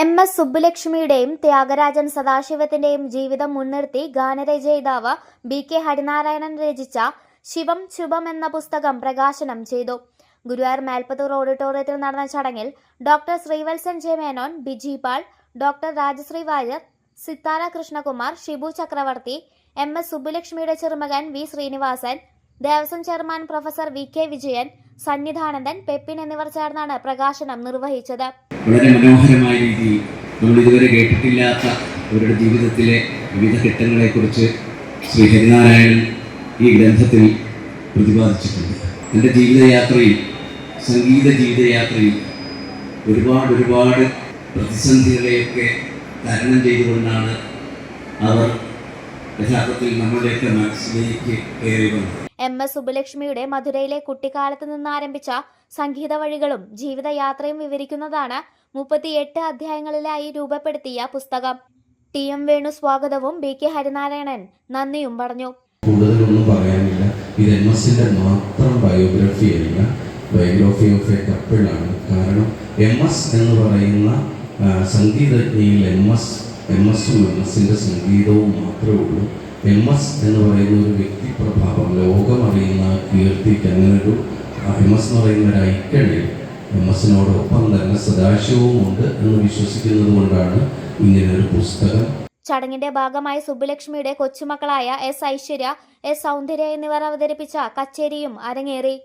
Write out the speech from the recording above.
M S സുബ്ബുലക്ഷ്മിയുടെയും ത്യാഗരാജൻ സദാശിവത്തിന്റെയും ജീവിതം മുൻനിർത്തി ഗാനരചയിതാവ് ബി കെ ഹരിനാരായണൻ രചിച്ച ശിവം ശുഭം എന്ന പുസ്തകം പ്രകാശനം ചെയ്തു. ഗുരുവായൂർ മേൽപ്പത്തൂർ ഓഡിറ്റോറിയത്തിൽ നടന്ന ചടങ്ങിൽ doctor Srivatsan J Menon Biji Pal doctor Rajashree Warrier Sithara Krishnakumar Shibu Chakravarthy M S സുബ്ബുലക്ഷ്മിയുടെ ചെറുമകൻ V Srinivasan Devaswom chairman professor V K Vijayan Sannidhanandan Pepin എന്നിവർ ചേർന്നാണ് പ്രകാശനം നിർവഹിച്ചത്. വളരെ മനോഹരമായ രീതിയിൽ നമ്മൾ ഇതുവരെ കേട്ടിട്ടില്ലാത്ത അവരുടെ ജീവിതത്തിലെ വിവിധ ഘട്ടങ്ങളെക്കുറിച്ച് ശ്രീ ഹരിനാരായണൻ ഈ ഗ്രന്ഥത്തിൽ പ്രതിപാദിച്ചിട്ടുണ്ട്. എന്റെ ജീവിതയാത്രയിൽ സംഗീത ജീവിതയാത്രയിൽ ഒരുപാട് ഒരുപാട് പ്രതിസന്ധികളെയൊക്കെ തരണം ചെയ്തുകൊണ്ടാണ് അവർ യഥാർത്ഥത്തിൽ നമ്മുടെയൊക്കെ മനസ്സിലേക്ക് കയറി വന്നത്. എം എസ് സുബ്ബുലക്ഷ്മിയുടെ മധുരയിലെ കുട്ടിക്കാലത്ത് നിന്നാരംഭിച്ച സംഗീത വഴികളും ജീവിതയാത്രയും വിവരിക്കുന്നതാണ് മുപ്പത്തിയെട്ട് അധ്യായങ്ങളിലായി രൂപപ്പെടുത്തിയ പുസ്തകം. ടി എം വേണു സ്വാഗതവും ബി കെ ഹരിനാരായണൻ നന്ദിയും പറഞ്ഞു. കൂടുതലൊന്നും പറയാനില്ല. കാരണം എന്ന് പറയുന്ന സംഗീതജ്ഞയിൽ എം എസ് എം എസും എം എസിന്റെ സംഗീതവും മാത്രമേ ഉള്ളൂ. എം എസ് എന്ന് പറയുന്ന ഒരു വ്യക്തിപ്രഭാവം വ്യക്തിക്ക് അങ്ങനൊരു ഒരു എം എസ് എന്ന് പറയുന്ന ഒരു ഐക്കണിൽ എം എസിനോടൊപ്പം തന്നെ സദാശിവവും ഉണ്ട് എന്ന് വിശ്വസിക്കുന്നത് കൊണ്ടാണ് ഇങ്ങനെയൊരു പുസ്തകം ചടങ്ങിന്റെ ഭാഗമായി സുബ്ബലക്ഷ്മിയുടെ കൊച്ചുമക്കളായ എസ് ഐശ്വര്യ എസ് സൗന്ദര്യ എന്നിവർ അവതരിപ്പിച്ച കച്ചേരിയും അരങ്ങേറി